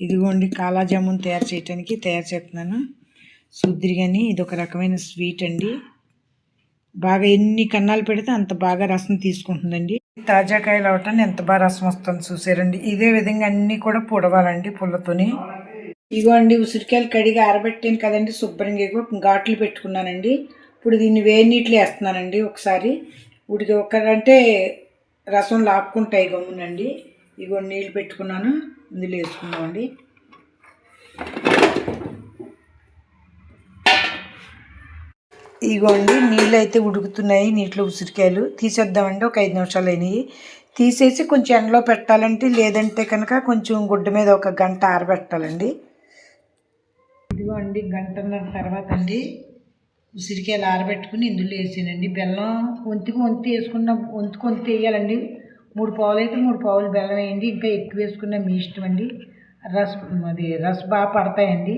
ఇదిగోండి కాలా జామున్ తయారు చేయడానికి తయారు చేస్తున్నాను. సుద్దిరిగని ఇది ఒక రకమైన స్వీట్ అండి. బాగా ఎన్ని కన్నాలు పెడితే అంత బాగా రసం తీసుకుంటుందండి. తాజా కాయలు అవటాన్ని ఎంత బాగా రసం వస్తుంది చూసారండి. ఇదే విధంగా అన్నీ కూడా పుడవాలండి పుల్లతోని. ఇగోండి ఉసిరికాయలు కడిగి ఆరబెట్టాను కదండి శుభ్రంగా ఇగో ఘాట్లు పెట్టుకున్నానండి. ఇప్పుడు దీన్ని వేడి నీటిలో వేస్తున్నానండి ఒకసారి. ఉడికి ఒకరంటే రసం లాక్కుంటాయి గమ్మునండి. ఇగో నీళ్ళు పెట్టుకున్నాను ఇందులో వేసుకున్నామండి ఇగోండి నీళ్ళు అయితే ఉడుకుతున్నాయి నీటిలో ఉసిరికాయలు. తీసేద్దామండి ఒక ఐదు నిమిషాలు అయినాయి. తీసేసి కొంచెం ఎండలో పెట్టాలంటే లేదంటే కనుక కొంచెం గుడ్డ మీద ఒక గంట ఆరబెట్టాలండి. ఇదిగో అండి గంటన్నర తర్వాత అండి ఉసిరికాయలు ఆరబెట్టుకుని ఇందులో వేసానండి బెల్లం వంతుకు వంతు వేసుకున్న వంతుకు వంతు వేయాలండి. మూడు పావులు అయితే మూడు పావులు బెల్లం వేయండి ఇంకా ఎక్కువ వేసుకున్న మీ ఇష్టం అండి. రస్ అది రస్ బాగా పడతాయండి.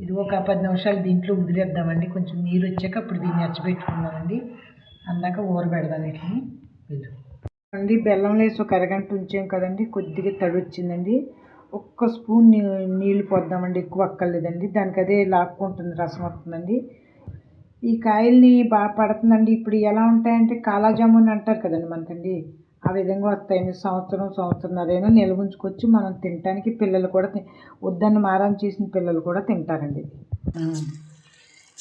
ఇది ఒక పది నిమిషాలు దీంట్లో వదిలేద్దామండి. కొంచెం నీరు వచ్చాక అప్పుడు దీన్ని అచ్చబెట్టుకున్నామండి అందాక ఊరబెడదాం వీటిని. అండి బెల్లం వేసి ఒక అరగంట ఉంచాం కదండి. కొద్దిగా తడి వచ్చిందండి ఒక్క స్పూన్ నీ నీళ్ళు పోద్దామండి. ఎక్కువ అక్కర్లేదండి. దానికి అదే లాక్కుంటుంది రసం వస్తుందండి. ఈ కాయల్ని బాగా పడుతుందండి. ఇప్పుడు ఎలా ఉంటాయంటే కాలాజామున్ అంటారు కదండి మనకండి. ఆ విధంగా వస్తాయి. సంవత్సరం సంవత్సరంన్నరైనా నిల్వ ఉంచుకొచ్చి మనం తినటానికి పిల్లలు కూడా తి- వద్దన్న మారం చేసిన పిల్లలు కూడా తింటారండి.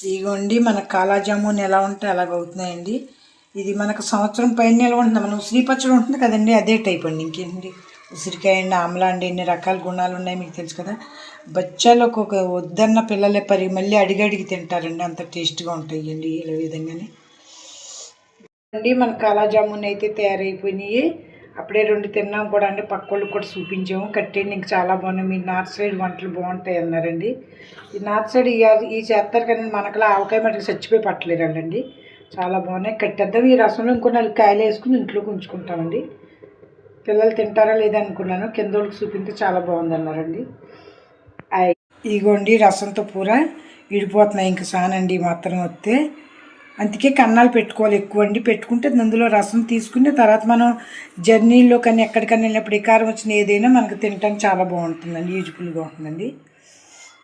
ఇదిగోండి మన కాలాజామున్ ఎలా ఉంటే అలాగ అవుతున్నాయండి ఇది మనకు సంవత్సరం పైన నిల్వ ఉంటుంది మనం ఉసిరి పచ్చడి ఉంటుంది కదండి అదే టైప్ అండి. ఇంకేంటి ఉసిరికాయ అండి ఆమ్లా అండి ఎన్ని రకాల గుణాలు ఉన్నాయి మీకు తెలుసు కదా. బచ్చాలు ఒక్కొక్క వద్దన్న పిల్లలే పరి మళ్ళీ అడిగి అడిగి తింటారండి. అంత టేస్ట్గా ఉంటాయండి. ఇలా విధంగానే అండి మన కాలాజామున్ అయితే తయారైపోయినాయి. అప్పుడే రెండు తిన్నాం కూడా అండి పక్క వాళ్ళకి కూడా చూపించాము. కట్టేయండి ఇంక చాలా బాగున్నాయి. మీ నార్త్ సైడ్ వంటలు బాగుంటాయి అన్నారండి. ఈ నార్త్ సైడ్ ఈ చేస్తారు కానీ మనకలా ఆవకాయ మటుకు చచ్చిపోయి పట్టలేరండి చాలా బాగున్నాయి. కట్టేద్దాం. ఈ రసంలో ఇంకో నాలుగు కాయలు వేసుకుని ఇంట్లోకి ఉంచుకుంటామండి. పిల్లలు తింటారా లేదా అనుకున్నాను. కింద వాళ్ళకి చూపిస్తే చాలా బాగుంది అన్నారండి. ఇగోండి రసంతో పూర విడిపోతున్నాయి ఇంక సానండి మాత్రం వస్తే అందుకే కన్నాలు పెట్టుకోవాలి ఎక్కువ అండి. పెట్టుకుంటే అందులో రసం తీసుకుని తర్వాత మనం జర్నీలో కానీ ఎక్కడికైనా వెళ్ళినప్పుడు ఈ కారం వచ్చిన ఏదైనా మనకు తినడానికి చాలా బాగుంటుందండి. యూజ్ఫుల్గా ఉంటుందండి.